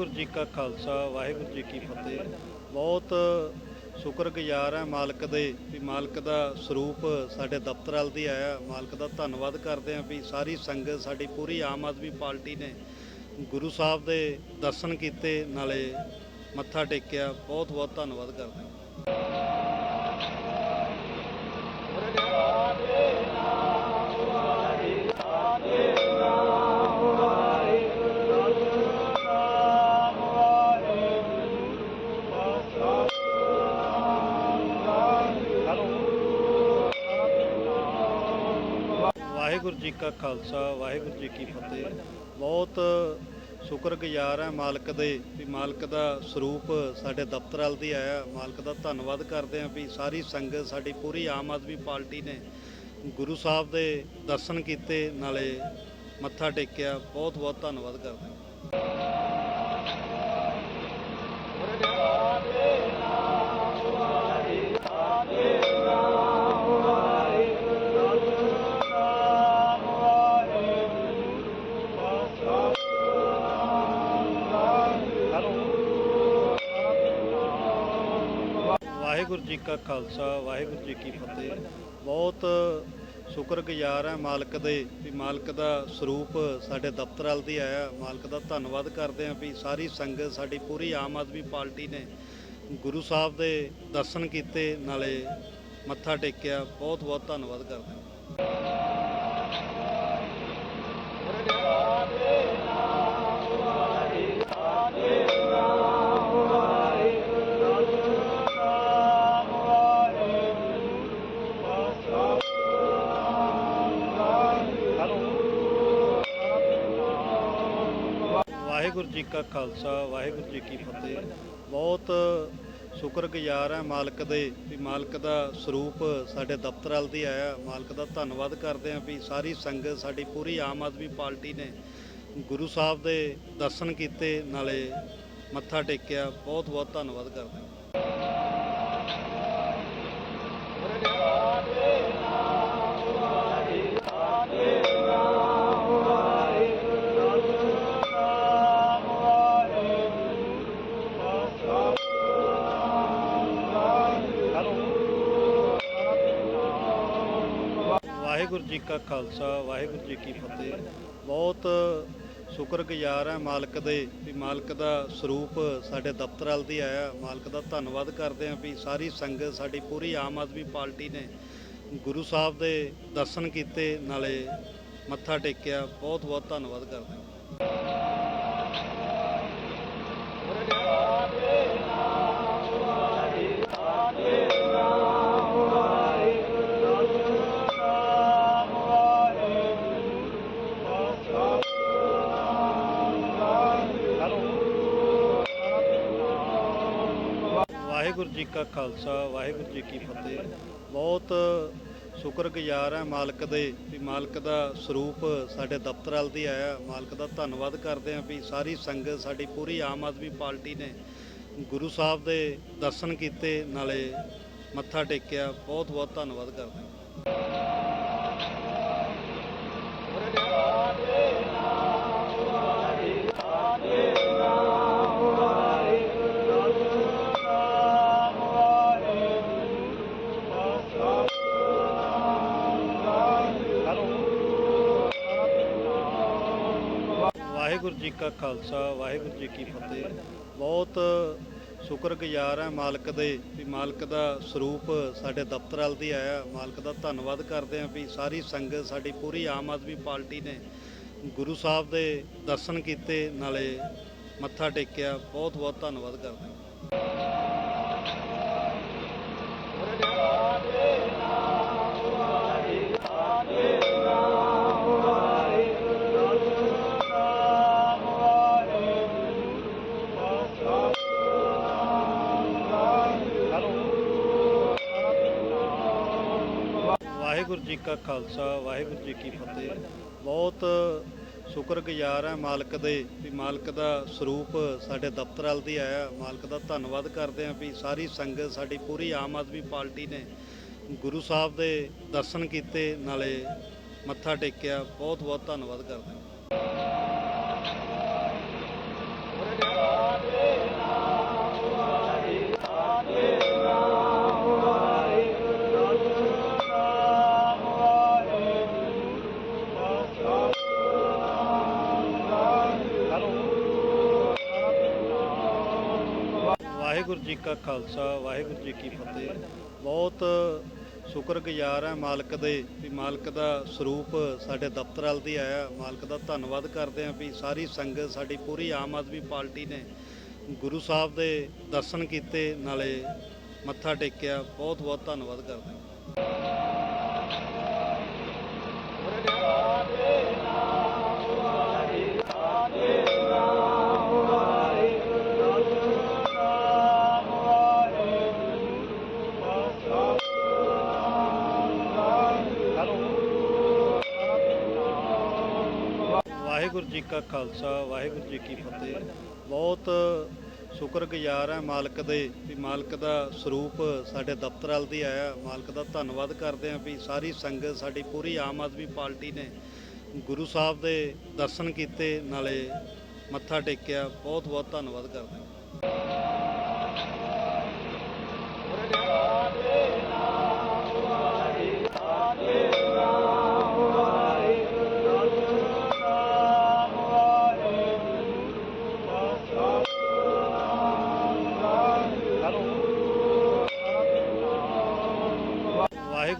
ਵਾਹਿਗੁਰੂ ਜੀ ਕਾ ਖਾਲਸਾ, ਵਾਹਿਗੁਰੂ ਜੀ ਕੀ ਫਤਿਹ। ਬਹੁਤ ਸ਼ੁਕਰਗੁਜ਼ਾਰ ਹੈ ਮਾਲਕ ਦੇ ਵੀ ਮਾਲਕ ਦਾ ਸਰੂਪ ਸਾਡੇ ਦਫ਼ਤਰ ਵੱਲ ਦੀ ਆਇਆ। ਮਾਲਕ ਦਾ ਧੰਨਵਾਦ ਕਰਦੇ ਹਾਂ ਵੀ ਸਾਰੀ ਸੰਗਤ, ਸਾਡੀ ਪੂਰੀ ਆਮ ਆਦਮੀ ਪਾਰਟੀ ਨੇ ਗੁਰੂ ਸਾਹਿਬ ਦੇ ਦਰਸ਼ਨ ਕੀਤੇ, ਨਾਲੇ ਮੱਥਾ ਟੇਕਿਆ। ਬਹੁਤ ਬਹੁਤ ਧੰਨਵਾਦ ਕਰਦੇ ਹਾਂ। ਵਾਹਿਗੁਰੂ ਜੀ ਕਾ ਖਾਲਸਾ, ਵਾਹਿਗੁਰੂ ਜੀ ਕੀ ਫਤਿਹ। ਬਹੁਤ ਸ਼ੁਕਰਗੁਜ਼ਾਰ ਹੈ ਮਾਲਕ ਦੇ ਵੀ ਮਾਲਕ ਦਾ ਸਰੂਪ ਸਾਡੇ ਦਫ਼ਤਰ ਵੱਲ ਦੀ ਆਇਆ। ਮਾਲਕ ਦਾ ਧੰਨਵਾਦ ਕਰਦੇ ਹਾਂ ਵੀ ਸਾਰੀ ਸੰਗਤ, ਸਾਡੀ ਪੂਰੀ ਆਮ ਆਦਮੀ ਪਾਰਟੀ ਨੇ ਗੁਰੂ ਸਾਹਿਬ ਦੇ ਦਰਸ਼ਨ ਕੀਤੇ, ਨਾਲੇ ਮੱਥਾ ਟੇਕਿਆ। ਬਹੁਤ ਬਹੁਤ ਧੰਨਵਾਦ ਕਰਦੇ ਹਾਂ। ਵਾਹਿਗੁਰੂ ਜੀ ਕਾ ਖਾਲਸਾ, ਵਾਹਿਗੁਰੂ ਜੀ ਕੀ ਫਤਿਹ। ਬਹੁਤ ਸ਼ੁਕਰਗੁਜ਼ਾਰ ਹੈ ਮਾਲਕ ਦੇ ਵੀ ਮਾਲਕ ਦਾ ਸਰੂਪ ਸਾਡੇ ਦਫ਼ਤਰ ਵੱਲ ਦੀ ਆਇਆ। ਮਾਲਕ ਦਾ ਧੰਨਵਾਦ ਕਰਦੇ ਹਾਂ ਵੀ ਸਾਰੀ ਸੰਗਤ, ਸਾਡੀ ਪੂਰੀ ਆਮ ਆਦਮੀ ਪਾਰਟੀ ਨੇ ਗੁਰੂ ਸਾਹਿਬ ਦੇ ਦਰਸ਼ਨ ਕੀਤੇ, ਨਾਲੇ ਮੱਥਾ ਟੇਕਿਆ। ਬਹੁਤ ਬਹੁਤ ਧੰਨਵਾਦ ਕਰਦੇ ਹਾਂ। ਕਾ ਖਾਲਸਾ, ਵਾਹਿਗੁਰੂ ਜੀ ਕੀ ਫਤਿਹ। ਬਹੁਤ ਸ਼ੁਕਰਗੁਜ਼ਾਰ ਹੈ ਮਾਲਕ ਦੇ ਵੀ ਮਾਲਕ ਦਾ ਸਰੂਪ ਸਾਡੇ ਦਫ਼ਤਰ ਵੱਲ ਦੀ ਆਇਆ। ਮਾਲਕ ਦਾ ਧੰਨਵਾਦ ਕਰਦੇ ਹਾਂ ਵੀ ਸਾਰੀ ਸੰਗਤ, ਸਾਡੀ ਪੂਰੀ ਆਮ ਆਦਮੀ ਪਾਰਟੀ ਨੇ ਗੁਰੂ ਸਾਹਿਬ ਦੇ ਦਰਸ਼ਨ ਕੀਤੇ, ਨਾਲੇ ਮੱਥਾ ਟੇਕਿਆ। ਬਹੁਤ ਬਹੁਤ ਧੰਨਵਾਦ ਕਰਦੇ ਹਾਂ। ਕਾ ਖਾਲਸਾ, ਵਾਹਿਗੁਰੂ ਜੀ ਕੀ ਫਤਿਹ। ਬਹੁਤ ਸ਼ੁਕਰਗੁਜ਼ਾਰ ਹੈ ਮਾਲਕ ਦੇ ਵੀ ਮਾਲਕ ਦਾ ਸਰੂਪ ਸਾਡੇ ਦਫ਼ਤਰ ਵੱਲ ਦੀ ਆਇਆ। ਮਾਲਕ ਦਾ ਧੰਨਵਾਦ ਕਰਦੇ ਹਾਂ ਵੀ ਸਾਰੀ ਸੰਗਤ, ਸਾਡੀ ਪੂਰੀ ਆਮ ਆਦਮੀ ਪਾਰਟੀ ਨੇ ਗੁਰੂ ਸਾਹਿਬ ਦੇ ਦਰਸ਼ਨ ਕੀਤੇ, ਨਾਲੇ ਮੱਥਾ ਟੇਕਿਆ। ਬਹੁਤ ਬਹੁਤ ਧੰਨਵਾਦ ਕਰਦੇ ਹਾਂ। ਵਾਹਿਗੁਰੂ ਜੀ ਕਾ ਖਾਲਸਾ, ਵਾਹਿਗੁਰੂ ਜੀ ਕੀ ਫਤਿਹ। ਬਹੁਤ ਸ਼ੁਕਰਗੁਜ਼ਾਰ ਹੈ ਮਾਲਕ ਦੇ ਵੀ ਮਾਲਕ ਦਾ ਸਰੂਪ ਸਾਡੇ ਦਫ਼ਤਰ ਵੱਲ ਦੀ ਆਇਆ। ਮਾਲਕ ਦਾ ਧੰਨਵਾਦ ਕਰਦੇ ਹਾਂ ਵੀ ਸਾਰੀ ਸੰਗਤ, ਸਾਡੀ ਪੂਰੀ ਆਮ ਆਦਮੀ ਪਾਰਟੀ ਨੇ ਗੁਰੂ ਸਾਹਿਬ ਦੇ ਦਰਸ਼ਨ ਕੀਤੇ, ਨਾਲੇ ਮੱਥਾ ਟੇਕਿਆ। ਬਹੁਤ ਬਹੁਤ ਧੰਨਵਾਦ ਕਰਦੇ ਹਾਂ। ਖਾਲਸਾ, ਵਾਹਿਗੁਰੂ ਜੀ ਕੀ ਫਤਿਹ। ਬਹੁਤ ਸ਼ੁਕਰਗੁਜ਼ਾਰ ਹੈ ਮਾਲਕ ਦੇ ਵੀ ਮਾਲਕ ਦਾ ਸਰੂਪ ਸਾਡੇ ਦਫ਼ਤਰ ਵੱਲ ਦੀ ਆਇਆ। ਮਾਲਕ ਦਾ ਧੰਨਵਾਦ ਕਰਦੇ ਹਾਂ ਵੀ ਸਾਰੀ ਸੰਗਤ, ਸਾਡੀ ਪੂਰੀ ਆਮ ਆਦਮੀ ਪਾਰਟੀ ਨੇ ਗੁਰੂ ਸਾਹਿਬ ਦੇ ਦਰਸ਼ਨ ਕੀਤੇ, ਨਾਲੇ ਮੱਥਾ ਟੇਕਿਆ। ਬਹੁਤ ਬਹੁਤ ਧੰਨਵਾਦ ਕਰਦੇ ਹਾਂ। ਜੀ ਕਾ ਖਾਲਸਾ, ਵਾਹਿਗੁਰੂ ਜੀ ਕੀ ਫਤਿਹ। ਬਹੁਤ ਸ਼ੁਕਰਗੁਜ਼ਾਰ ਹੈ ਮਾਲਕ ਦੇ ਵੀ ਮਾਲਕ ਦਾ ਸਰੂਪ ਸਾਡੇ ਦਫ਼ਤਰ ਵੱਲ ਦੀ ਆਇਆ। ਮਾਲਕ ਦਾ ਧੰਨਵਾਦ ਕਰਦੇ ਹਾਂ ਵੀ ਸਾਰੀ ਸੰਗਤ, ਸਾਡੀ ਪੂਰੀ ਆਮ ਆਦਮੀ ਪਾਰਟੀ ਨੇ ਗੁਰੂ ਸਾਹਿਬ ਦੇ ਦਰਸ਼ਨ ਕੀਤੇ, ਨਾਲੇ ਮੱਥਾ ਟੇਕਿਆ। ਬਹੁਤ ਬਹੁਤ ਧੰਨਵਾਦ ਕਰਦੇ ਹਾਂ। ਜੀ ਕਾ ਖਾਲਸਾ, ਵਾਹਿਗੁਰੂ ਜੀ ਕੀ ਫਤਿਹ। ਬਹੁਤ ਸ਼ੁਕਰਗੁਜ਼ਾਰ ਹੈ ਮਾਲਕ ਦੇ ਵੀ ਮਾਲਕ ਦਾ ਸਰੂਪ ਸਾਡੇ ਦਫ਼ਤਰ ਵੱਲ ਦੀ ਆਇਆ। ਮਾਲਕ ਦਾ ਧੰਨਵਾਦ ਕਰਦੇ ਹਾਂ ਵੀ ਸਾਰੀ ਸੰਗਤ, ਸਾਡੀ ਪੂਰੀ ਆਮ ਆਦਮੀ ਪਾਰਟੀ ਨੇ ਗੁਰੂ ਸਾਹਿਬ ਦੇ ਦਰਸ਼ਨ ਕੀਤੇ, ਨਾਲੇ ਮੱਥਾ ਟੇਕਿਆ। ਬਹੁਤ ਬਹੁਤ ਧੰਨਵਾਦ ਕਰਦੇ ਹਾਂ। ਜੀ ਕਾ ਖਾਲਸਾ, ਵਾਹਿਗੁਰੂ ਜੀ ਕੀ ਫਤਿਹ। ਬਹੁਤ ਸ਼ੁਕਰਗੁਜ਼ਾਰ ਹੈ ਮਾਲਕ ਦੇ ਵੀ ਮਾਲਕ ਦਾ ਸਰੂਪ ਸਾਡੇ ਦਫ਼ਤਰ ਵੱਲ ਦੀ ਆਇਆ। ਮਾਲਕ ਦਾ ਧੰਨਵਾਦ ਕਰਦੇ ਹਾਂ ਵੀ ਸਾਰੀ ਸੰਗਤ, ਸਾਡੀ ਪੂਰੀ ਆਮ ਆਦਮੀ ਪਾਰਟੀ ਨੇ ਗੁਰੂ ਸਾਹਿਬ ਦੇ ਦਰਸ਼ਨ ਕੀਤੇ, ਨਾਲੇ ਮੱਥਾ ਟੇਕਿਆ। ਬਹੁਤ ਬਹੁਤ ਧੰਨਵਾਦ ਕਰਦੇ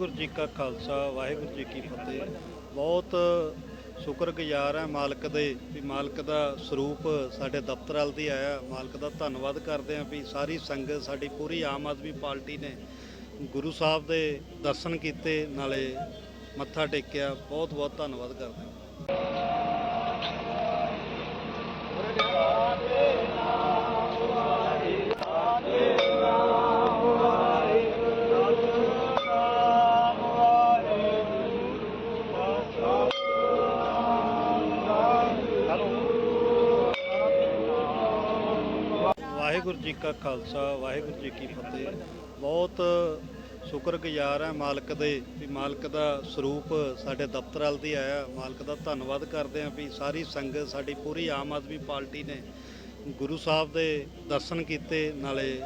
ਵਾਹਿਗੁਰੂ ਜੀ ਕਾ ਖਾਲਸਾ, ਵਾਹਿਗੁਰੂ ਜੀ ਕੀ ਫਤਿਹ। ਬਹੁਤ ਸ਼ੁਕਰਗੁਜ਼ਾਰ ਹੈ ਮਾਲਕ ਦੇ ਵੀ ਮਾਲਕ ਦਾ ਸਰੂਪ ਸਾਡੇ ਦਫ਼ਤਰ ਵੱਲ ਦੀ ਆਇਆ। ਮਾਲਕ ਦਾ ਧੰਨਵਾਦ ਕਰਦੇ ਹਾਂ ਵੀ ਸਾਰੀ ਸੰਗਤ, ਸਾਡੀ ਪੂਰੀ ਆਮ ਆਦਮੀ ਪਾਰਟੀ ਨੇ ਗੁਰੂ ਸਾਹਿਬ ਦੇ ਦਰਸ਼ਨ ਕੀਤੇ, ਨਾਲੇ ਮੱਥਾ ਟੇਕਿਆ। ਬਹੁਤ ਬਹੁਤ ਧੰਨਵਾਦ ਕਰਦੇ ਹਾਂ। ਵਾਹਿਗੁਰੂ ਜੀ ਕਾ ਖਾਲਸਾ, ਵਾਹਿਗੁਰੂ ਜੀ ਕੀ ਫਤਿਹ। ਬਹੁਤ ਸ਼ੁਕਰਗੁਜ਼ਾਰ ਹੈ ਮਾਲਕ ਦੇ ਵੀ ਮਾਲਕ ਦਾ ਸਰੂਪ ਸਾਡੇ ਦਫ਼ਤਰ ਵੱਲ ਦੀ ਆਇਆ। ਮਾਲਕ ਦਾ ਧੰਨਵਾਦ ਕਰਦੇ ਹਾਂ ਵੀ ਸਾਰੀ ਸੰਗਤ, ਸਾਡੀ ਪੂਰੀ ਆਮ ਆਦਮੀ ਪਾਰਟੀ ਨੇ ਗੁਰੂ ਸਾਹਿਬ ਦੇ ਦਰਸ਼ਨ ਕੀਤੇ, ਨਾਲੇ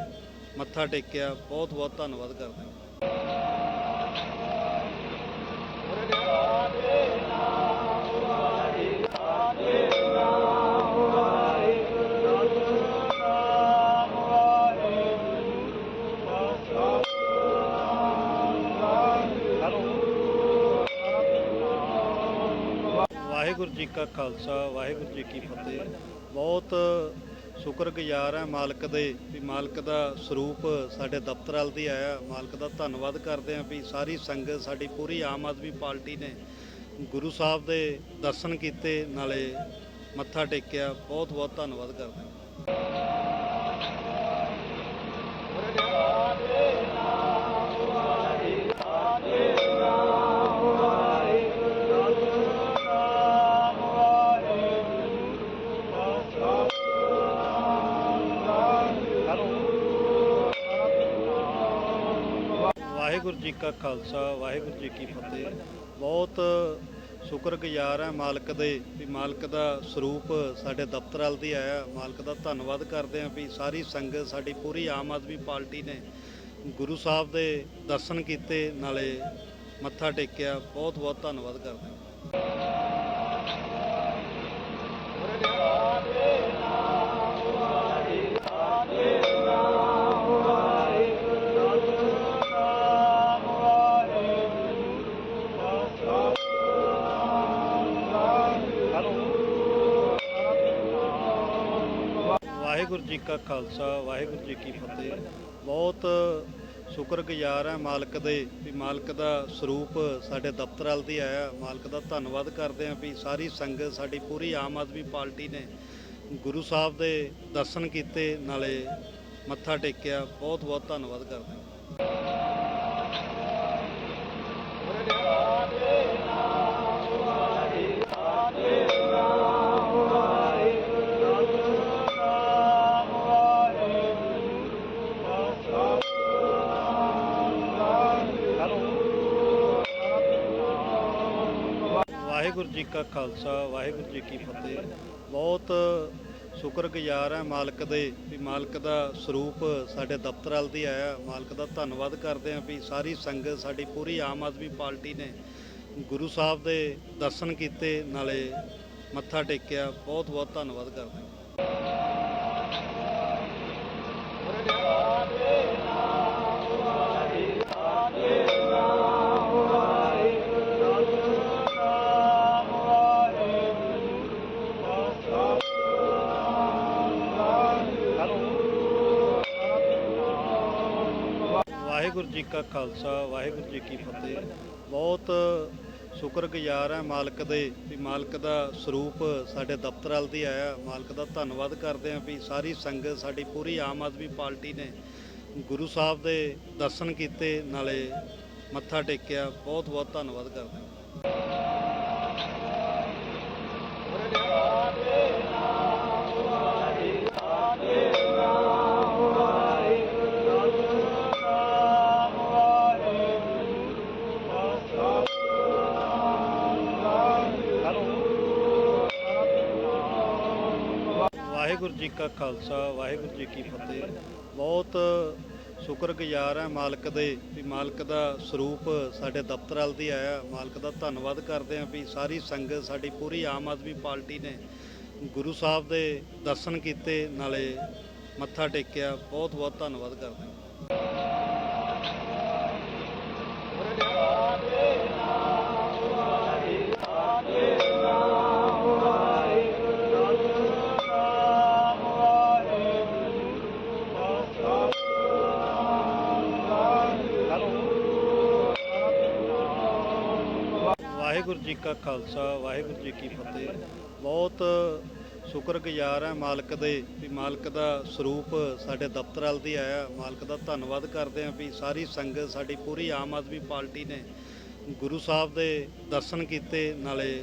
ਮੱਥਾ ਟੇਕਿਆ। ਬਹੁਤ ਬਹੁਤ ਧੰਨਵਾਦ ਕਰਦੇ ਹਾਂ। ਵਾਹਿਗੁਰੂ ਜੀ ਕਾ ਖਾਲਸਾ, ਵਾਹਿਗੁਰੂ ਜੀ ਕੀ ਫਤਿਹ। ਬਹੁਤ ਸ਼ੁਕਰਗੁਜ਼ਾਰ ਹੈ ਮਾਲਕ ਦੇ ਵੀ ਮਾਲਕ ਦਾ ਸਰੂਪ ਸਾਡੇ ਦਫ਼ਤਰ ਵੱਲ ਦੀ ਆਇਆ। ਮਾਲਕ ਦਾ ਧੰਨਵਾਦ ਕਰਦੇ ਹਾਂ ਵੀ ਸਾਰੀ ਸੰਗਤ, ਸਾਡੀ ਪੂਰੀ ਆਮ ਆਦਮੀ ਪਾਰਟੀ ਨੇ ਗੁਰੂ ਸਾਹਿਬ ਦੇ ਦਰਸ਼ਨ ਕੀਤੇ, ਨਾਲੇ ਮੱਥਾ ਟੇਕਿਆ। ਬਹੁਤ ਬਹੁਤ ਧੰਨਵਾਦ ਕਰਦੇ ਹਾਂ। ਕਾ ਖਾਲਸਾ, ਵਾਹਿਗੁਰੂ ਜੀ ਕੀ ਫਤਿਹ। ਬਹੁਤ ਸ਼ੁਕਰਗੁਜ਼ਾਰ ਹੈ ਮਾਲਕ ਦੇ ਵੀ ਮਾਲਕ ਦਾ ਸਰੂਪ ਸਾਡੇ ਦਫ਼ਤਰ ਵੱਲ ਦੀ ਆਇਆ। ਮਾਲਕ ਦਾ ਧੰਨਵਾਦ ਕਰਦੇ ਹਾਂ ਵੀ ਸਾਰੀ ਸੰਗਤ, ਸਾਡੀ ਪੂਰੀ ਆਮ ਆਦਮੀ ਪਾਰਟੀ ਨੇ ਗੁਰੂ ਸਾਹਿਬ ਦੇ ਦਰਸ਼ਨ ਕੀਤੇ, ਨਾਲੇ ਮੱਥਾ ਟੇਕਿਆ। ਬਹੁਤ ਬਹੁਤ ਧੰਨਵਾਦ ਕਰਦੇ ਹਾਂ। ਕਾ ਖਾਲਸਾ, ਵਾਹਿਗੁਰੂ ਜੀ ਕੀ ਫਤਿਹ। ਬਹੁਤ ਸ਼ੁਕਰਗੁਜ਼ਾਰ ਹੈ ਮਾਲਕ ਦੇ ਵੀ ਮਾਲਕ ਦਾ ਸਰੂਪ ਸਾਡੇ ਦਫ਼ਤਰ ਵੱਲ ਦੀ ਆਇਆ। ਮਾਲਕ ਦਾ ਧੰਨਵਾਦ ਕਰਦੇ ਹਾਂ ਵੀ ਸਾਰੀ ਸੰਗਤ, ਸਾਡੀ ਪੂਰੀ ਆਮ ਆਦਮੀ ਪਾਰਟੀ ਨੇ ਗੁਰੂ ਸਾਹਿਬ ਦੇ ਦਰਸ਼ਨ ਕੀਤੇ, ਨਾਲੇ ਮੱਥਾ ਟੇਕਿਆ। ਬਹੁਤ ਬਹੁਤ ਧੰਨਵਾਦ ਕਰਦੇ ਹਾਂ। ਵਾਹਿਗੁਰੂ ਜੀ ਕਾ ਖਾਲਸਾ, ਵਾਹਿਗੁਰੂ ਜੀ ਕੀ ਫਤਿਹ। ਬਹੁਤ ਸ਼ੁਕਰਗੁਜ਼ਾਰ ਹੈ ਮਾਲਕ ਦੇ ਵੀ ਮਾਲਕ ਦਾ ਸਰੂਪ ਸਾਡੇ ਦਫ਼ਤਰ ਵੱਲ ਦੀ ਆਇਆ। ਮਾਲਕ ਦਾ ਧੰਨਵਾਦ ਕਰਦੇ ਹਾਂ ਵੀ ਸਾਰੀ ਸੰਗਤ, ਸਾਡੀ ਪੂਰੀ ਆਮ ਆਦਮੀ ਪਾਰਟੀ ਨੇ ਗੁਰੂ ਸਾਹਿਬ ਦੇ ਦਰਸ਼ਨ ਕੀਤੇ, ਨਾਲੇ ਮੱਥਾ ਟੇਕਿਆ। ਬਹੁਤ ਬਹੁਤ ਧੰਨਵਾਦ ਕਰਦੇ ਹਾਂ। ਵਾਹਿਗੁਰੂ ਜੀ ਕਾ ਖਾਲਸਾ, ਵਾਹਿਗੁਰੂ ਜੀ ਕੀ ਫਤਿਹ। ਬਹੁਤ ਸ਼ੁਕਰਗੁਜ਼ਾਰ ਹੈ ਮਾਲਕ ਦੇ ਵੀ ਮਾਲਕ ਦਾ ਸਰੂਪ ਸਾਡੇ ਦਫ਼ਤਰ ਵੱਲ ਦੀ ਆਇਆ। ਮਾਲਕ ਦਾ ਧੰਨਵਾਦ ਕਰਦੇ ਹਾਂ ਵੀ ਸਾਰੀ ਸੰਗਤ, ਸਾਡੀ ਪੂਰੀ ਆਮ ਆਦਮੀ ਪਾਰਟੀ ਨੇ ਗੁਰੂ ਸਾਹਿਬ ਦੇ ਦਰਸ਼ਨ ਕੀਤੇ, ਨਾਲੇ ਮੱਥਾ ਟੇਕਿਆ। ਬਹੁਤ ਬਹੁਤ ਧੰਨਵਾਦ ਕਰਦੇ ਹਾਂ। ਜੀ ਕਾ ਖਾਲਸਾ, ਵਾਹਿਗੁਰੂ ਜੀ ਕੀ ਫਤਿਹ। ਬਹੁਤ ਸ਼ੁਕਰਗੁਜ਼ਾਰ ਹੈ ਮਾਲਕ ਦੇ ਵੀ ਮਾਲਕ ਦਾ ਸਰੂਪ ਸਾਡੇ ਦਫ਼ਤਰ ਵੱਲ ਦੀ ਆਇਆ। ਮਾਲਕ ਦਾ ਧੰਨਵਾਦ ਕਰਦੇ ਹਾਂ ਵੀ ਸਾਰੀ ਸੰਗਤ ਸਾਡੀ ਪੂਰੀ ਆਮ ਆਦਮੀ ਪਾਰਟੀ ਨੇ ਗੁਰੂ ਸਾਹਿਬ ਦੇ ਦਰਸ਼ਨ ਕੀਤੇ, ਨਾਲੇ ਮੱਥਾ ਟੇਕਿਆ। ਬਹੁਤ ਬਹੁਤ ਧੰਨਵਾਦ ਕਰਦੇ ਹਾਂ। ਜੀ ਕਾ ਖਾਲਸਾ, ਵਾਹਿਗੁਰੂ ਜੀ ਕੀ ਫਤਿਹ। ਬਹੁਤ ਸ਼ੁਕਰਗੁਜ਼ਾਰ ਹੈ ਮਾਲਕ ਦੇ ਵੀ ਮਾਲਕ ਦਾ ਸਰੂਪ ਸਾਡੇ ਦਫ਼ਤਰ ਵੱਲ ਦੀ ਆਇਆ। ਮਾਲਕ ਦਾ ਧੰਨਵਾਦ ਕਰਦੇ ਹਾਂ ਵੀ ਸਾਰੀ ਸੰਗਤ, ਸਾਡੀ ਪੂਰੀ ਆਮ ਆਦਮੀ ਪਾਰਟੀ ਨੇ ਗੁਰੂ ਸਾਹਿਬ ਦੇ ਦਰਸ਼ਨ ਕੀਤੇ, ਨਾਲੇ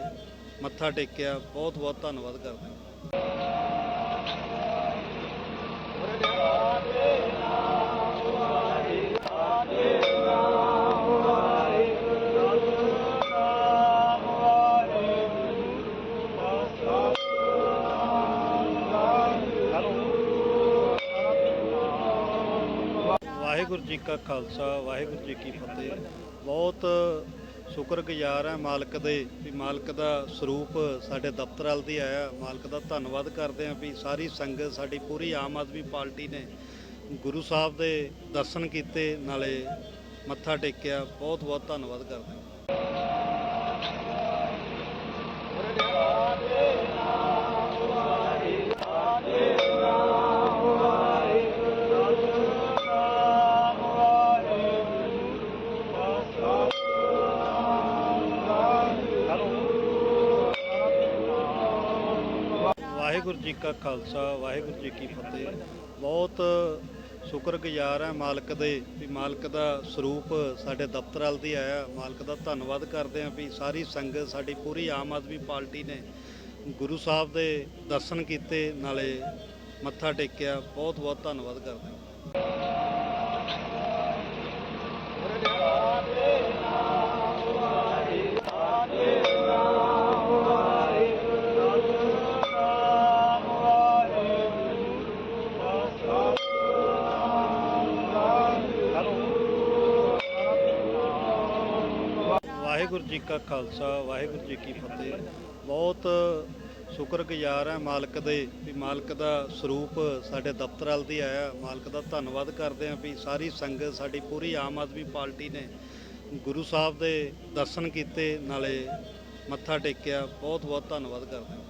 ਮੱਥਾ ਟੇਕਿਆ। ਬਹੁਤ ਬਹੁਤ ਧੰਨਵਾਦ ਕਰਦੇ ਵਾਹਿਗੁਰੂ ਜੀ ਕਾ ਖਾਲਸਾ, ਵਾਹਿਗੁਰੂ ਜੀ ਕੀ ਫਤਿਹ। ਬਹੁਤ ਸ਼ੁਕਰਗੁਜ਼ਾਰ ਹੈ ਮਾਲਕ ਦੇ ਵੀ ਮਾਲਕ ਦਾ ਸਰੂਪ ਸਾਡੇ ਦਫ਼ਤਰ ਵੱਲ ਦੀ ਆਇਆ। ਮਾਲਕ ਦਾ ਧੰਨਵਾਦ ਕਰਦੇ ਹਾਂ ਵੀ ਸਾਰੀ ਸੰਗਤ, ਸਾਡੀ ਪੂਰੀ ਆਮ ਆਦਮੀ ਪਾਰਟੀ ਨੇ ਗੁਰੂ ਸਾਹਿਬ ਦੇ ਦਰਸ਼ਨ ਕੀਤੇ, ਨਾਲੇ ਮੱਥਾ ਟੇਕਿਆ। ਬਹੁਤ ਬਹੁਤ ਧੰਨਵਾਦ ਕਰਦੇ ਹਾਂ। ਵਾਹਿਗੁਰੂ ਜੀ ਕਾ ਖਾਲਸਾ, ਵਾਹਿਗੁਰੂ ਜੀ ਕੀ ਫਤਿਹ। ਬਹੁਤ ਸ਼ੁਕਰਗੁਜ਼ਾਰ ਹੈ ਮਾਲਕ ਦੇ ਵੀ ਮਾਲਕ ਦਾ ਸਰੂਪ ਸਾਡੇ ਦਫ਼ਤਰ ਵੱਲ ਦੀ ਆਇਆ। ਮਾਲਕ ਦਾ ਧੰਨਵਾਦ ਕਰਦੇ ਹਾਂ ਵੀ ਸਾਰੀ ਸੰਗਤ, ਸਾਡੀ ਪੂਰੀ ਆਮ ਆਦਮੀ ਪਾਰਟੀ ਨੇ ਗੁਰੂ ਸਾਹਿਬ ਦੇ ਦਰਸ਼ਨ ਕੀਤੇ, ਨਾਲੇ ਮੱਥਾ ਟੇਕਿਆ। ਬਹੁਤ ਬਹੁਤ ਧੰਨਵਾਦ ਕਰਦੇ ਵਾਹਿਗੁਰੂ ਜੀ ਕਾ ਖਾਲਸਾ, ਵਾਹਿਗੁਰੂ ਜੀ ਕੀ ਫਤਿਹ। ਬਹੁਤ ਸ਼ੁਕਰਗੁਜ਼ਾਰ ਹੈ ਮਾਲਕ ਦੇ ਵੀ ਮਾਲਕ ਦਾ ਸਰੂਪ ਸਾਡੇ ਦਫ਼ਤਰ ਵੱਲ ਦੀ ਆਇਆ। ਮਾਲਕ ਦਾ ਧੰਨਵਾਦ ਕਰਦੇ ਹਾਂ ਵੀ ਸਾਰੀ ਸੰਗਤ, ਸਾਡੀ ਪੂਰੀ ਆਮ ਆਦਮੀ ਪਾਰਟੀ ਨੇ ਗੁਰੂ ਸਾਹਿਬ ਦੇ ਦਰਸ਼ਨ ਕੀਤੇ, ਨਾਲੇ ਮੱਥਾ ਟੇਕਿਆ। ਬਹੁਤ ਬਹੁਤ ਧੰਨਵਾਦ ਕਰਦੇ ਹਾਂ।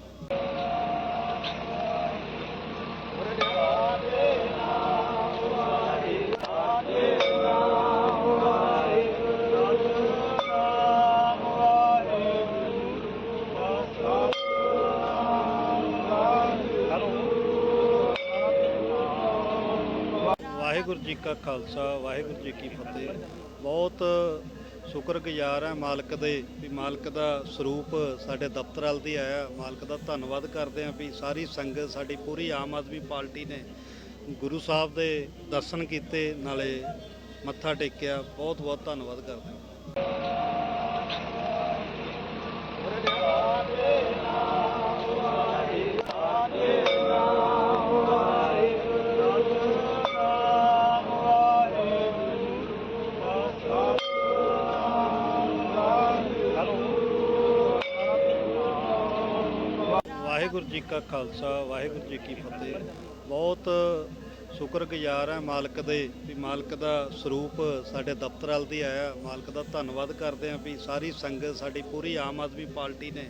ਵਾਹਿਗੁਰੂ ਜੀ ਕਾ ਖਾਲਸਾ, ਵਾਹਿਗੁਰੂ ਜੀ ਕੀ ਫਤਿਹ। ਬਹੁਤ ਸ਼ੁਕਰਗੁਜ਼ਾਰ ਹੈ ਮਾਲਕ ਦੇ ਵੀ ਮਾਲਕ ਦਾ ਸਰੂਪ ਸਾਡੇ ਦਫ਼ਤਰ ਵੱਲ ਦੀ ਆਇਆ। ਮਾਲਕ ਦਾ ਧੰਨਵਾਦ ਕਰਦੇ ਹਾਂ ਵੀ ਸਾਰੀ ਸੰਗਤ, ਸਾਡੀ ਪੂਰੀ ਆਮ ਆਦਮੀ ਪਾਰਟੀ ਨੇ ਗੁਰੂ ਸਾਹਿਬ ਦੇ ਦਰਸ਼ਨ ਕੀਤੇ, ਨਾਲੇ ਮੱਥਾ ਟੇਕਿਆ। ਬਹੁਤ ਬਹੁਤ ਧੰਨਵਾਦ ਕਰਦੇ ਹਾਂ। ਖਾਲਸਾ, ਵਾਹਿਗੁਰੂ ਜੀ ਕੀ ਫਤਿਹ। ਬਹੁਤ ਸ਼ੁਕਰਗੁਜ਼ਾਰ ਹਾਂ ਮਾਲਕ ਦੇ ਵੀ ਮਾਲਕ ਦਾ ਸਰੂਪ ਸਾਡੇ ਦਫ਼ਤਰ ਵੱਲ ਦੀ ਆਇਆ। ਮਾਲਕ ਦਾ ਧੰਨਵਾਦ ਕਰਦੇ ਹਾਂ ਵੀ ਸਾਰੀ ਸੰਗਤ, ਸਾਡੀ ਪੂਰੀ ਆਮ ਆਦਮੀ ਪਾਰਟੀ ਨੇ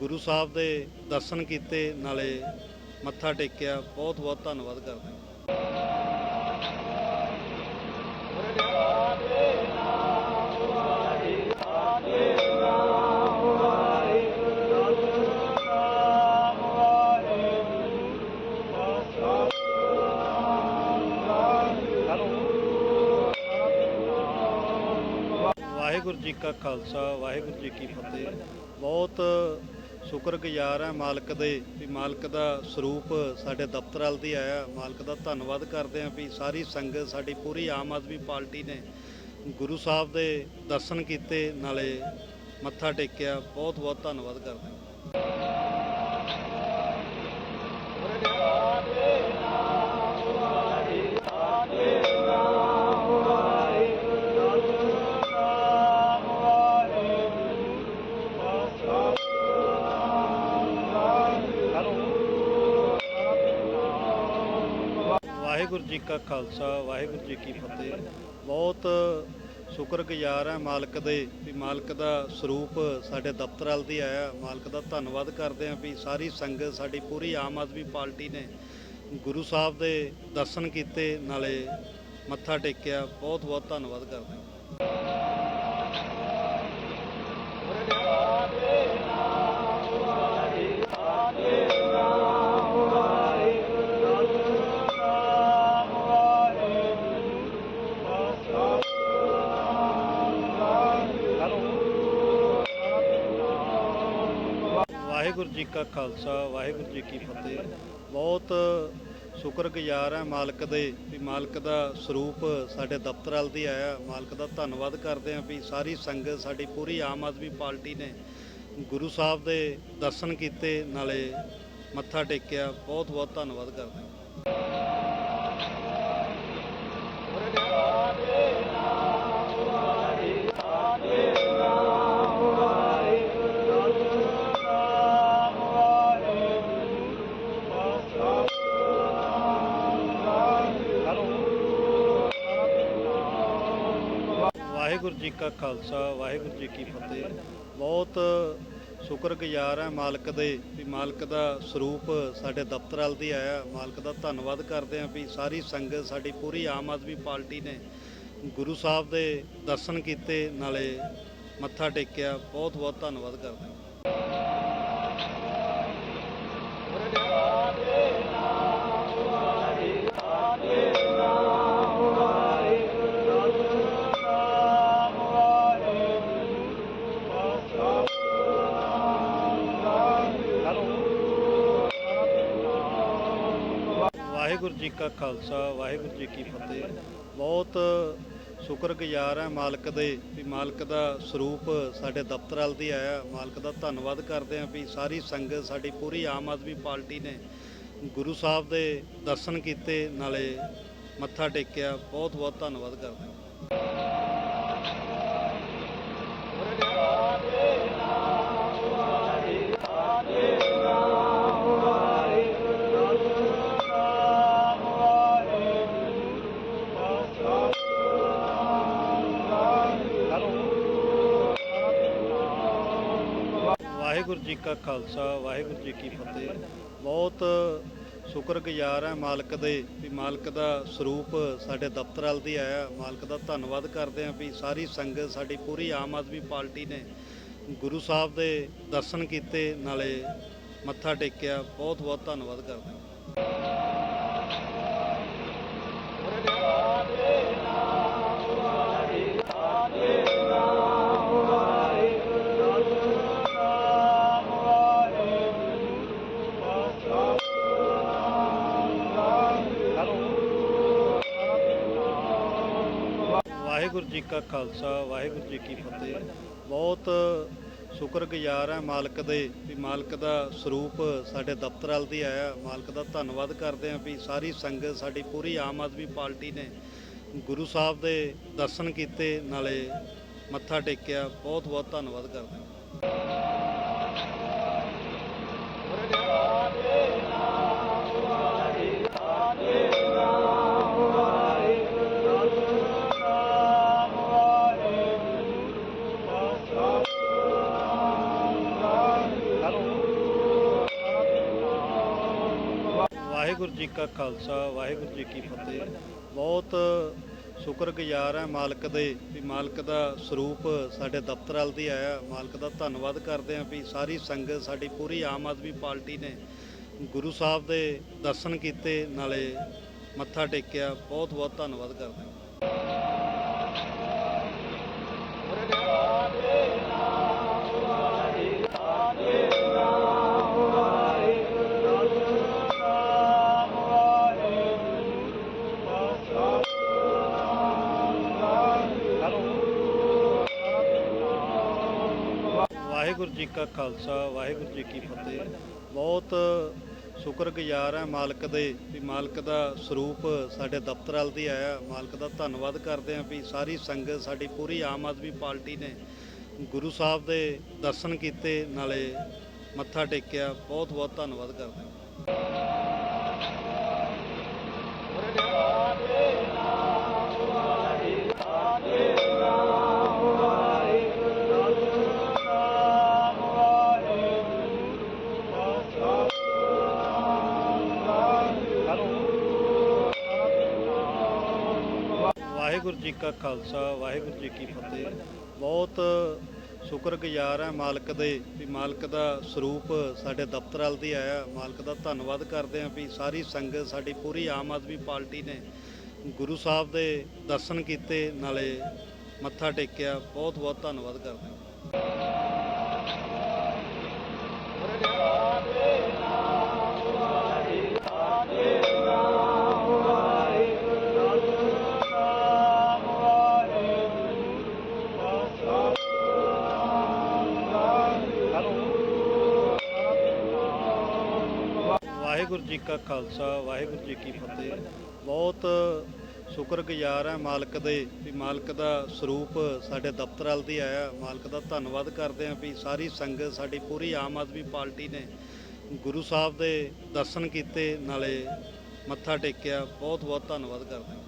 ਗੁਰੂ ਸਾਹਿਬ ਦੇ ਦਰਸ਼ਨ ਕੀਤੇ, ਨਾਲੇ ਮੱਥਾ ਟੇਕਿਆ। ਬਹੁਤ ਬਹੁਤ ਧੰਨਵਾਦ ਕਰਦੇ ਹਾਂ। ਕਾ ਖਾਲਸਾ, ਵਾਹਿਗੁਰੂ ਜੀ ਕੀ ਫਤਿਹ। ਬਹੁਤ ਸ਼ੁਕਰਗੁਜ਼ਾਰ ਹਾਂ ਮਾਲਕ ਦੇ ਵੀ ਮਾਲਕ ਦਾ ਸਰੂਪ ਸਾਡੇ ਦਫ਼ਤਰ ਵੱਲ ਦੀ ਆਇਆ। ਮਾਲਕ ਦਾ ਧੰਨਵਾਦ ਕਰਦੇ ਹਾਂ ਵੀ ਸਾਰੀ ਸੰਗਤ, ਸਾਡੀ ਪੂਰੀ ਆਮ ਆਦਮੀ ਪਾਰਟੀ ਨੇ ਗੁਰੂ ਸਾਹਿਬ ਦੇ ਦਰਸ਼ਨ ਕੀਤੇ, ਨਾਲੇ ਮੱਥਾ ਟੇਕਿਆ। ਬਹੁਤ ਬਹੁਤ ਧੰਨਵਾਦ ਕਰਦੇ ਹਾਂ। ਵਾਹਿਗੁਰੂ ਜੀ ਕਾ ਖਾਲਸਾ, ਵਾਹਿਗੁਰੂ ਜੀ ਕੀ ਫਤਿਹ। ਬਹੁਤ ਸ਼ੁਕਰਗੁਜ਼ਾਰ ਹਾਂ ਮਾਲਕ ਦੇ ਵੀ ਮਾਲਕ ਦਾ ਸਰੂਪ ਸਾਡੇ ਦਫ਼ਤਰ ਵੱਲ ਦੀ ਆਇਆ। ਮਾਲਕ ਦਾ ਧੰਨਵਾਦ ਕਰਦੇ ਹਾਂ ਵੀ ਸਾਰੀ ਸੰਗਤ ਸਾਡੀ ਪੂਰੀ ਆਮ ਆਦਮੀ ਪਾਰਟੀ ਨੇ ਗੁਰੂ ਸਾਹਿਬ ਦੇ ਦਰਸ਼ਨ ਕੀਤੇ, ਨਾਲੇ ਮੱਥਾ ਟੇਕਿਆ। ਬਹੁਤ ਬਹੁਤ ਧੰਨਵਾਦ ਕਰਦੇ ਹਾਂ। ਕਾ ਖਾਲਸਾ, ਵਾਹਿਗੁਰੂ ਜੀ ਕੀ ਫਤਿਹ। ਬਹੁਤ ਸ਼ੁਕਰਗੁਜ਼ਾਰ ਹਾਂ ਮਾਲਕ ਦੇ ਵੀ ਮਾਲਕ ਦਾ ਸਰੂਪ ਸਾਡੇ ਦਫ਼ਤਰ ਵੱਲ ਦੀ ਆਇਆ। ਮਾਲਕ ਦਾ ਧੰਨਵਾਦ ਕਰਦੇ ਹਾਂ ਵੀ ਸਾਰੀ ਸੰਗਤ, ਸਾਡੀ ਪੂਰੀ ਆਮ ਆਦਮੀ ਪਾਰਟੀ ਨੇ ਗੁਰੂ ਸਾਹਿਬ ਦੇ ਦਰਸ਼ਨ ਕੀਤੇ, ਨਾਲੇ ਮੱਥਾ ਟੇਕਿਆ। ਬਹੁਤ ਬਹੁਤ ਧੰਨਵਾਦ ਕਰਦੇ ਹਾਂ। ਜੀ ਕਾ ਖਾਲਸਾ, ਵਾਹਿਗੁਰੂ ਜੀ ਕੀ ਫਤਿਹ। ਬਹੁਤ ਸ਼ੁਕਰਗੁਜ਼ਾਰ ਹਾਂ ਮਾਲਕ ਦੇ ਵੀ ਮਾਲਕ ਦਾ ਸਰੂਪ ਸਾਡੇ ਦਫ਼ਤਰ ਵੱਲ ਦੀ ਆਇਆ। ਮਾਲਕ ਦਾ ਧੰਨਵਾਦ ਕਰਦੇ ਹਾਂ ਵੀ ਸਾਰੀ ਸੰਗਤ, ਸਾਡੀ ਪੂਰੀ ਆਮ ਆਦਮੀ ਪਾਰਟੀ ਨੇ ਗੁਰੂ ਸਾਹਿਬ ਦੇ ਦਰਸ਼ਨ ਕੀਤੇ, ਨਾਲੇ ਮੱਥਾ ਟੇਕਿਆ। ਬਹੁਤ ਬਹੁਤ ਧੰਨਵਾਦ ਕਰਦੇ ਹਾਂ। ਜੀ ਕਾ ਖਾਲਸਾ, ਵਾਹਿਗੁਰੂ ਜੀ ਕੀ ਫਤਿਹ। ਬਹੁਤ ਸ਼ੁਕਰਗੁਜ਼ਾਰ ਹਾਂ ਮਾਲਕ ਦੇ ਵੀ ਮਾਲਕ ਦਾ ਸਰੂਪ ਸਾਡੇ ਦਫ਼ਤਰ ਵੱਲ ਦੀ ਆਇਆ। ਮਾਲਕ ਦਾ ਧੰਨਵਾਦ ਕਰਦੇ ਹਾਂ ਵੀ ਸਾਰੀ ਸੰਗਤ, ਸਾਡੀ ਪੂਰੀ ਆਮ ਆਦਮੀ ਪਾਰਟੀ ਨੇ ਗੁਰੂ ਸਾਹਿਬ ਦੇ ਦਰਸ਼ਨ ਕੀਤੇ, ਨਾਲੇ ਮੱਥਾ ਟੇਕਿਆ। ਬਹੁਤ ਬਹੁਤ ਧੰਨਵਾਦ ਕਰਦੇ ਹਾਂ। ਜੀ ਕਾ ਖਾਲਸਾ, ਵਾਹਿਗੁਰੂ ਜੀ ਕੀ ਫਤਿਹ। ਬਹੁਤ ਸ਼ੁਕਰਗੁਜ਼ਾਰ ਹਾਂ ਮਾਲਕ ਦੇ ਵੀ ਮਾਲਕ ਦਾ ਸਰੂਪ ਸਾਡੇ ਦਫ਼ਤਰ ਵੱਲ ਦੀ ਆਇਆ। ਮਾਲਕ ਦਾ ਧੰਨਵਾਦ ਕਰਦੇ ਹਾਂ ਵੀ ਸਾਰੀ ਸੰਗਤ, ਸਾਡੀ ਪੂਰੀ ਆਮ ਆਦਮੀ ਪਾਰਟੀ ਨੇ ਗੁਰੂ ਸਾਹਿਬ ਦੇ ਦਰਸ਼ਨ ਕੀਤੇ, ਨਾਲੇ ਮੱਥਾ ਟੇਕਿਆ। ਬਹੁਤ ਬਹੁਤ ਧੰਨਵਾਦ ਕਰਦੇ ਵਾਹਿਗੁਰੂ ਜੀ ਕਾ ਖਾਲਸਾ, ਵਾਹਿਗੁਰੂ ਜੀ ਕੀ ਫਤਿਹ। ਬਹੁਤ ਸ਼ੁਕਰਗੁਜ਼ਾਰ ਹਾਂ ਮਾਲਕ ਦੇ ਵੀ ਮਾਲਕ ਦਾ ਸਰੂਪ ਸਾਡੇ ਦਫ਼ਤਰ ਵੱਲ ਦੀ ਆਇਆ। ਮਾਲਕ ਦਾ ਧੰਨਵਾਦ ਕਰਦੇ ਹਾਂ ਵੀ ਸਾਰੀ ਸੰਗਤ, ਸਾਡੀ ਪੂਰੀ ਆਮ ਆਦਮੀ ਪਾਰਟੀ ਨੇ ਗੁਰੂ ਸਾਹਿਬ ਦੇ ਦਰਸ਼ਨ ਕੀਤੇ, ਨਾਲੇ ਮੱਥਾ ਟੇਕਿਆ। ਬਹੁਤ ਬਹੁਤ ਧੰਨਵਾਦ ਕਰਦੇ ਵਾਹਿਗੁਰੂ ਜੀ ਕਾ ਖਾਲਸਾ, ਵਾਹਿਗੁਰੂ ਜੀ ਕੀ ਫਤਿਹ। ਬਹੁਤ ਸ਼ੁਕਰਗੁਜ਼ਾਰ ਹੈ ਮਾਲਕ ਦੇ ਵੀ ਮਾਲਕ ਦਾ ਸਰੂਪ ਸਾਡੇ ਦਫ਼ਤਰ ਵੱਲ ਦੀ ਆਇਆ। ਮਾਲਕ ਦਾ ਧੰਨਵਾਦ ਕਰਦੇ ਹਾਂ ਵੀ ਸਾਰੀ ਸੰਗਤ, ਸਾਡੀ ਪੂਰੀ ਆਮ ਆਦਮੀ ਪਾਰਟੀ ਨੇ ਗੁਰੂ ਸਾਹਿਬ ਦੇ ਦਰਸ਼ਨ ਕੀਤੇ, ਨਾਲੇ ਮੱਥਾ ਟੇਕਿਆ। ਬਹੁਤ ਬਹੁਤ ਧੰਨਵਾਦ ਕਰਦੇ ਹਾਂ। ਵਾਹਿਗੁਰੂ ਜੀ ਕਾ ਖਾਲਸਾ, ਵਾਹਿਗੁਰੂ ਜੀ ਕੀ ਫਤਿਹ। ਬਹੁਤ ਸ਼ੁਕਰਗੁਜ਼ਾਰ ਹੈ ਮਾਲਕ ਦੇ ਵੀ ਮਾਲਕ ਦਾ ਸਰੂਪ ਸਾਡੇ ਦਫ਼ਤਰ ਵੱਲ ਦੀ ਆਇਆ। ਮਾਲਕ ਦਾ ਧੰਨਵਾਦ ਕਰਦੇ ਹਾਂ ਵੀ ਸਾਰੀ ਸੰਗਤ, ਸਾਡੀ ਪੂਰੀ ਆਮ ਆਦਮੀ ਪਾਰਟੀ ਨੇ ਗੁਰੂ ਸਾਹਿਬ ਦੇ ਦਰਸ਼ਨ ਕੀਤੇ, ਨਾਲੇ ਮੱਥਾ ਟੇਕਿਆ। ਬਹੁਤ ਬਹੁਤ ਧੰਨਵਾਦ ਕਰਦੇ ਹਾਂ। ਕਾ ਖਾਲਸਾ, ਵਾਹਿਗੁਰੂ ਜੀ ਕੀ ਫਤਿਹ। ਬਹੁਤ ਸ਼ੁਕਰਗੁਜ਼ਾਰ ਹੈ ਮਾਲਕ ਦੇ ਵੀ ਮਾਲਕ ਦਾ ਸਰੂਪ ਸਾਡੇ ਦਫ਼ਤਰ ਵੱਲ ਦੀ ਆਇਆ। ਮਾਲਕ ਦਾ ਧੰਨਵਾਦ ਕਰਦੇ ਹਾਂ ਵੀ ਸਾਰੀ ਸੰਗਤ, ਸਾਡੀ ਪੂਰੀ ਆਮ ਆਦਮੀ ਪਾਰਟੀ ਨੇ ਗੁਰੂ ਸਾਹਿਬ ਦੇ ਦਰਸ਼ਨ ਕੀਤੇ, ਨਾਲੇ ਮੱਥਾ ਟੇਕਿਆ। ਬਹੁਤ ਬਹੁਤ ਧੰਨਵਾਦ ਕਰਦੇ ਹਾਂ। ਕਾ ਖਾਲਸਾ, ਵਾਹਿਗੁਰੂ ਜੀ ਕੀ ਫਤਿਹ। ਬਹੁਤ ਸ਼ੁਕਰਗੁਜ਼ਾਰ ਹੈ ਮਾਲਕ ਦੇ, ਵੀ ਮਾਲਕ ਦਾ ਸਰੂਪ ਸਾਡੇ ਦਫ਼ਤਰ ਵੱਲ ਦੀ ਆਇਆ। ਮਾਲਕ ਦਾ ਧੰਨਵਾਦ ਕਰਦੇ ਹਾਂ ਵੀ ਸਾਰੀ ਸੰਗਤ, ਸਾਡੀ ਪੂਰੀ ਆਮ ਆਦਮੀ ਪਾਰਟੀ ਨੇ ਗੁਰੂ ਸਾਹਿਬ ਦੇ ਦਰਸ਼ਨ ਕੀਤੇ, ਨਾਲੇ ਮੱਥਾ ਟੇਕਿਆ। ਬਹੁਤ ਬਹੁਤ ਧੰਨਵਾਦ ਕਰਦੇ ਹਾਂ।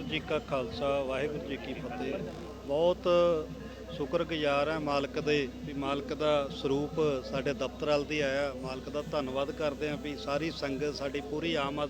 ਵਾਹਿਗੁਰੂ ਜੀ ਕਾ ਖਾਲਸਾ, ਵਾਹਿਗੁਰੂ ਜੀ ਕੀ ਫਤਿਹ। ਬਹੁਤ ਸ਼ੁਕਰਗੁਜ਼ਾਰ ਹੈ ਮਾਲਕ ਦੇ ਵੀ ਮਾਲਕ ਦਾ ਸਰੂਪ ਸਾਡੇ ਦਫ਼ਤਰ ਵੱਲ ਦੀ ਆਇਆ। ਮਾਲਕ ਦਾ ਧੰਨਵਾਦ ਕਰਦੇ ਹਾਂ ਵੀ ਸਾਰੀ ਸੰਗਤ ਸਾਡੀ ਪੂਰੀ ਆਮ ਆਦਮੀ